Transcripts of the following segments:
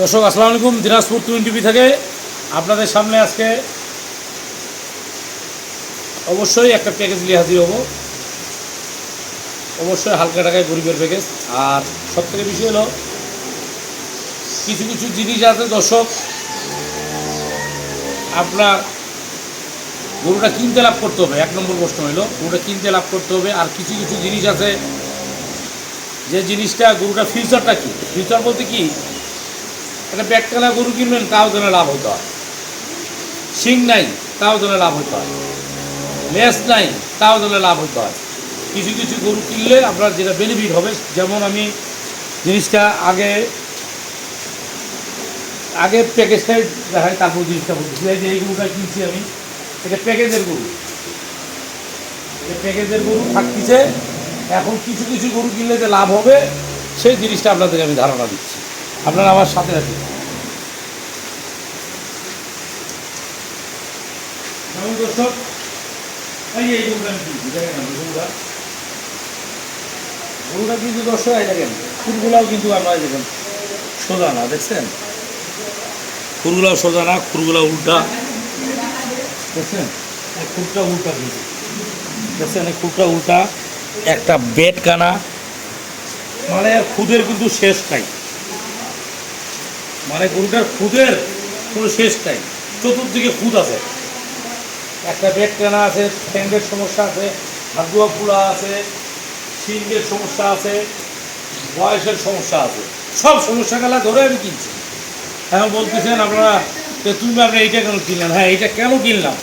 দর্শক, আসসালামু আলাইকুম, দিনাজপুর টুইন টিভি থেকে। আপনাদের সামনে আজকে অবশ্যই একটা প্যাকেজ নিয়ে হাজির হব। অবশ্যই হালকা টাকায় গরিবের প্যাকেজ আর সব থেকে বেশি হলো, কিছু কিছু জিনিস আছে দর্শক, আপনার গরুটা কিনতে লাভ করতে হবে, এক নম্বর প্রশ্ন হলো, গরুটা কিনতে লাভ করতে হবে। আর কিছু কিছু জিনিস আছে, যে জিনিসটা গরুটা ফিউচারটা কি? ফিউচার বলতে কি একটা ব্যাগটানা গরু কিনবেন, তাও যেন লাভ হতে হয়। শিং নাই, তাও যেন লাভ হতে হয়। লেস নাই, তাও যেন লাভ হতে হয়। কিছু কিছু গরু কিনলে আপনার যেটা বেনিফিট হবে, যেমন আমি জিনিসটা আগে আগে প্যাকেজটাই দেখাই, তারপর জিনিসটা বলছি যে এই গরুটা কিনছি আমি, এটা প্যাকেজের গরু। প্যাকেজের গরু থাকতেছে। এখন কিছু কিছু গরু কিনলে যে লাভ হবে, সেই জিনিসটা আপনাদেরকে আমি ধারণা দিচ্ছি। আপনারা আমার সাথে আছেন। দর্শক? এই এই গরুটা কিন্তু দর্শক, এই দেখেন, খুরগুলাও কিন্তু আমরা দেখেন, সোজা না, দেখছেন? খুরগুলাও সোজা না, খুরগুলা উল্টা। দেখছেন? খুরটা উল্টা কিন্তু। দেখছেন? এই উল্টা, একটা বেড কানা মানে খুদের কিন্তু শেষ নাই। মানে গরুটার খুদের কোনো শেষ নাই, চতুর্দিকে খুদ আছে। একটা বেড কানা আছে ঠ্যাঙ্গের সমস্যা আছে ভাগুয়া ফুলা আছে শিল্পের সমস্যা আছে, বয়সের সমস্যা আছে। সব সমস্যা গেলা ধরে আমি কিনছি। হ্যাঁ বলতেছেন আপনারা যে তুমি আপনি এইটা কেন কিনলেন? হ্যাঁ এইটা কেন কিনলাম?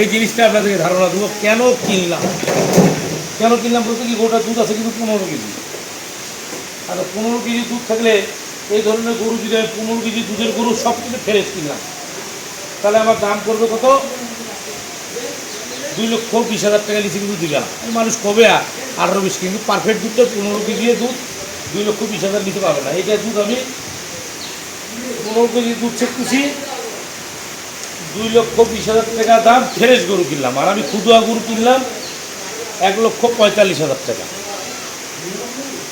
এই জিনিসটা আপনাদেরকে ধারণা দেবো, কেন কিনলাম? কেন কিনলাম বলতে কি গোটা দুধ আছে কিন্তু পনেরো কেজি। আচ্ছা পনেরো কেজি দুধ থাকলে এই ধরনের গরু যদি আমি পনেরো কেজি, দুধের গরু সব কিছু ফ্রেশ কিনলাম, তাহলে আমার দাম করবে কত? দুই লক্ষ বিশ হাজার টাকা নিচে কিন্তু না মানুষ কবে আর আঠারো বিশ কিন্তু পারফেক্ট দুধটা পনেরো কেজি দুধ, দুই লক্ষ বিশ হাজার নিতে পারবে না। এইটা দুধ আমি পনেরো কেজি দুধ চেকতেছি দুই লক্ষ বিশ হাজার টাকা দাম ফ্রেশ গরু কিনলাম। আর আমি খুদুয়া গরু কিনলাম এক লক্ষ পঁয়তাল্লিশ হাজার টাকা।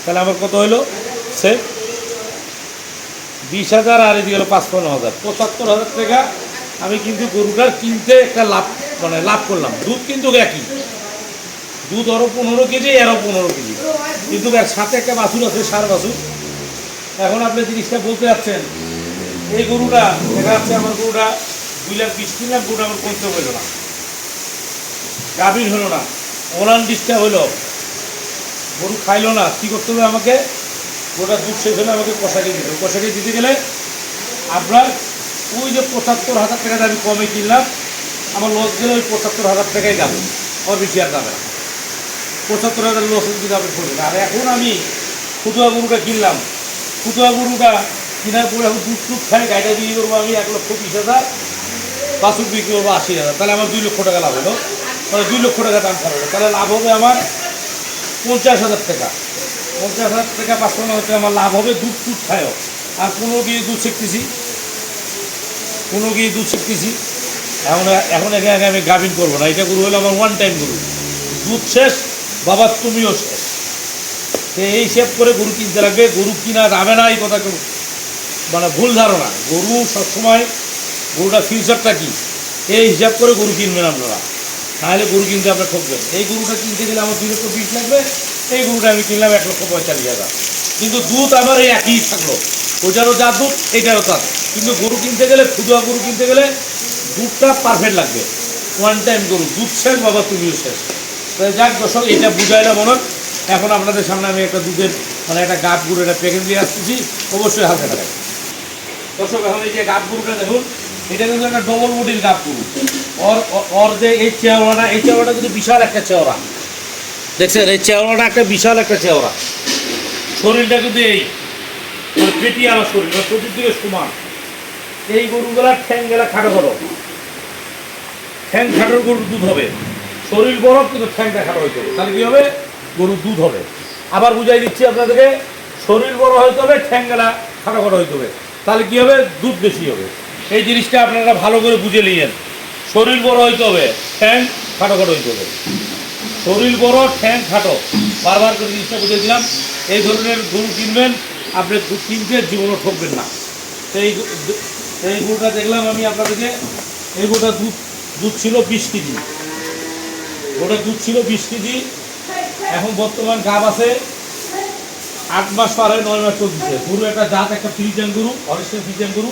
তাহলে আমার কত হলো সে বিশ হাজার আর এদিকে হলো পাঁচপান্ন হাজার। পঁচাত্তর হাজার টাকা আমি কিন্তু গরুটার কিনতে একটা লাভ মানে লাভ করলাম। দুধ কিন্তু একই। দুধ আরও পনেরো কেজি, এরও পনেরো কেজি। কিন্তু সাথে একটা বাছুর আছে, সার বাছুর। এখন আপনি জিনিসটা বলতে যাচ্ছেন, এই গরুটা, দেখা যাচ্ছে আমার গরুটা দুই লাখ বিশ কিনলাম গরুটা আমার করতে হইল না। গাভীর হলো না। ওলান ডিসটা হলো। গরু খাইলো না। কী করতে হবে আমাকে? গোটা দুধ শেষ হলে আমাকে কষাকে দিতে হবে। দিতে গেলে আপনার ওই যে পঁচাত্তর হাজার টাকাটা আমি কমে কিনলাম, আমার লস গেলে ওই পঁচাত্তর হাজার টাকাই যাবে ওর বেশি আর না। পঁচাত্তর হাজার লস যদি আপনি করবেন আর এখন আমি খুতুয়া গরুটা কিনলাম। খুতুয়া গরুটা কেনার পরে এখন দুধ টুধ খাই গাড়িটা বিক্রি করব আমি এক লক্ষ বিশ হাজার, বাছুর বিক্রি করব আশি হাজার। তাহলে আমার দুই লক্ষ টাকা লাভ হলো। তাহলে দুই লক্ষ টাকা দাম হলো। তাহলে লাভ হবে আমার পঞ্চাশ হাজার টাকা। পঞ্চাশ হাজার টাকা পাঁচশো টাকা আমার লাভ হবে, দুধ টুধ খায়ও। আর কোনো গিয়ে দুধ শিখতেছি। কোনো গিয়ে দুধ শিখতেছি। এখন এখন এখানে আগে আমি গাভিন করব না, এটা গরু হলো আমার ওয়ান টাইম গরু। দুধ শেষ, বাবা তুমিও শেষ। তো এই হিসেব করে গরু কিনতে লাগবে, গরু কিনা যাবে না, এই কথা মানে ভুল ধারণা। গরু সবসময় গরুটা ফিউচারটা কী? এই হিসাব করে গরু কিনবেন আপনারা। নাহলে গরু কিনতে আপনার ঠকবেন। এই গরুটা কিনতে গেলে আমার দুই লক্ষ বিশ লাগবে। এই গরুটা আমি কিনলাম এক লক্ষ পঁয়তাল্লিশ হাজার। কিন্তু দুধ আমার এই একই থাকল। ওটারও যা দুধ এটারও তার কিন্তু গরু কিনতে গেলে, খুদুয়া গরু কিনতে গেলে দুধটা পারফেক্ট লাগবে। ওয়ান টাইম গরু, দুধ শেষ, বাবা তুমিও শেষ। তাই যাক দর্শক এটা বুঝাইলাম মনে। এখন আপনাদের সামনে আমি একটা দুধের মানে একটা গাছ গুঁড়ো একটা প্যাকেট দিয়ে আসতেছি। অবশ্যই হালকা টাকায় দর্শক, এখন এই যে গাছ গরুটা দেখুন, এটা কিন্তু একটা ডবল বডির গাছ গরু। ওর- ওর যে এই চেওড়াটা এই চেওড়াটা কিন্তু বিশাল একটা চেওড়া। দেখছেন, এই চেওড়াটা একটা বিশাল একটা চেওড়া। শরীরটা কিন্তু এই মানে পেটি আমার শরীর মানে চতুর্দিকে সমান। এই গরুগুলার ঠ্যাং গেলা খাটো খাটো ঠ্যাং খাটোর গরুর দুধ হবে। শরীর বড় কিন্তু ঠ্যাংটা খাটো হইতে হবে। তাহলে কি হবে? গরুর দুধ হবে। আবার বুঝাই দিচ্ছি আপনাদেরকে, শরীর বড় হইতে হবে, ঠ্যাং গেলা খাটো খাটো হইতে হবে। তাহলে কি হবে? দুধ বেশি হবে। এই জিনিসটা আপনারা ভালো করে বুঝে নিয়েন। শরীর বড় হইতে হবে, ঠ্যাং খাটো খাটো হইতে হবে। শরীর বড়, ঠ্যাং খাটো। বারবার করে জিনিসটা বুঝে দিলাম। এই ধরনের গরু কিনবেন, আপনি কিনতে জীবনও ঠকবেন না। তো এই এই গরুটা দেখলাম আমি আপনাদেরকে। এই গরুটা দুধ দুধ ছিল বিশ কেজি। ওটা দুধ ছিল বিশ কেজি। এখন বর্তমান গাব আছে আট মাস পার হয়ে নয় মাস চলতেছে। গরু একটা জাত, একটা ফ্রিজেন গরু অরিজিনাল ফ্রিজেন গরু,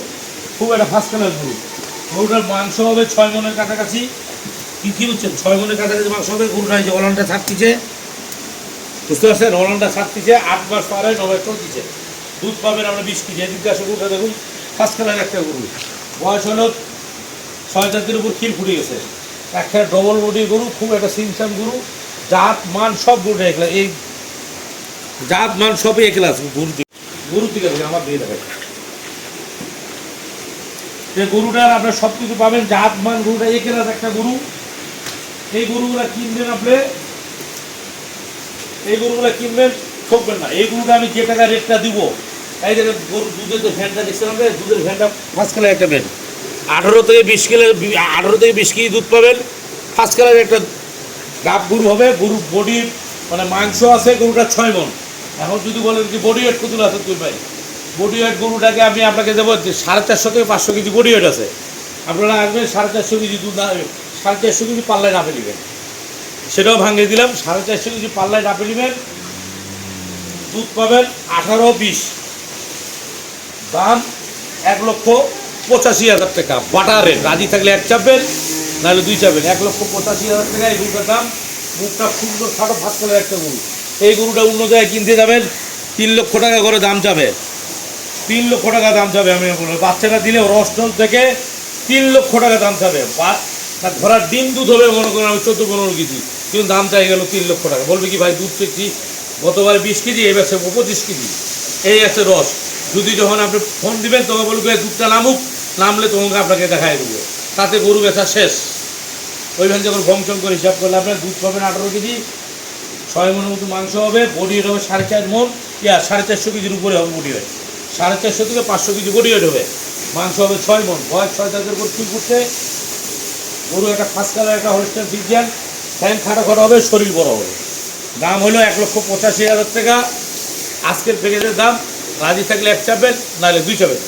খুব একটা ফার্স্ট ক্লাস গরু। গরুটার মাংস হবে ছয় মনের কাছাকাছি। কি কি হচ্ছে ছয় মনের কাছাকাছি মাংস হবে গরুটা এই যে অলনটা ছাড়তিছে। বুঝতে পারছেন? অলনটা ছাড়তিছে, আট মাস পার নয় চলতেছে। দুধ পাবেন আমরা বিশ কেজি। এদিকে আসে গরুটা দেখুন ফার্স্ট ক্লাস একটা গরু। বয়স হলো ছয় জাতির উপর খিল ফুটে গেছে। একটা ডবল বডি গরু, খুব একটা সিনসাম গরু। জাত, মান সব গরুটা একলা এই জাত, মান সবই এক ক্লাস গরু গরু দেখে আমার দিয়ে দেখে যে গরুটার আপনার সব কিছু পাবেন। জাত, মান, গরুটা এক ক্লাস একটা গরু। এই গরুগুলা কিনবেন আপনি? এই গরুগুলা কিনবেন? ঠকবেন না। এই গরুটা আমি যে টাকা রেটটা দিব, এই যে গরু দুধের যে ভ্যানটা দেখছেন আপনি, দুধের ভ্যানটা ফার্স্ট কালার একটা ভ্যান। আঠারো থেকে বিশ কিলো আঠারো থেকে বিশ কেজি দুধ পাবেন। ফার্স্ট কালার একটা গাব গরু হবে। গরু বডি মানে মাংস আছে, গরুটা ছয় মন। এখন যদি বলেন যে বডি ওয়েট কত আছে তুই ভাই? বডি ওয়েট গরুটাকে আমি আপনাকে দেবো সাড়ে চারশো থেকে পাঁচশো কেজি বডি ওয়েট আছে। আপনারা আসবেন, সাড়ে চারশো কেজি দুধ সাড়ে চারশো কেজি পাল্লায় নাপে নেবেন। সেটাও ভাঙিয়ে দিলাম, সাড়ে চারশো কেজি পাল্লায় নাপে নেবেন। দুধ পাবেন আঠারো বিশ। দাম এক লক্ষ পঁচাশি হাজার টাকা। বাটার রেট, রাজি থাকলে এক চাপবেন, নাহলে দুই চাপবেন। এক লক্ষ পঁচাশি হাজার টাকা এই গরুটার দাম। মুখটা সুন্দর খাটো ভাত করে একটা গরু। এই গরুটা অন্য জায়গায় কিনতে যাবেন, তিন লক্ষ টাকা করে দাম যাবে। তিন লক্ষ টাকা দাম যাবে, আমি বলব। বাচ্চাটা দিলে রসটল থেকে তিন লক্ষ টাকা দাম যাবে। তার ঘোড়ার ডিম দুধ হবে, মনে করেন আমি চোদ্দ, পনেরো কেজি। কিন্তু দাম চাই গেল তিন লক্ষ টাকা। বলবে কি, ভাই, দুধ পেয়েছি গতবার বিশ কেজি, এবার সে পঁচিশ কেজি। এই আছে রস। যদি যখন আপনি ফোন দিবেন, তখন বলবে দুধটা নামুক, নামলে তোমাকে আপনাকে দেখাই দেবো। তাতে গরু বেচা শেষ। ওইখানে যখন ফংশন করে হিসাব করলে আপনার দুধ পাবেন আঠারো কেজি, ছয় মনের মতো মাংস হবে, বডি ওয়েট হবে সাড়ে চার মন, ইয়া, সাড়ে চারশো কেজির উপরে হবে বডি ওয়েট। সাড়ে চারশো থেকে পাঁচশো কেজি বডি ওয়েট হবে। মাংস হবে ছয় মন। বয়স ছয় তাদের উপর ফুল করছে? গরু একটা ফার্স্ট কালার একটা হলস্টেন ফিজিয়ান ফ্যান খাটা খাটা হবে, শরীর বড় হবে। দাম হলো এক লক্ষ পঁচাশি হাজার টাকা। আজকের প্যাকেজের দাম, রাজি থাকলে এক চাপেন, নাহলে দুই চাপবেন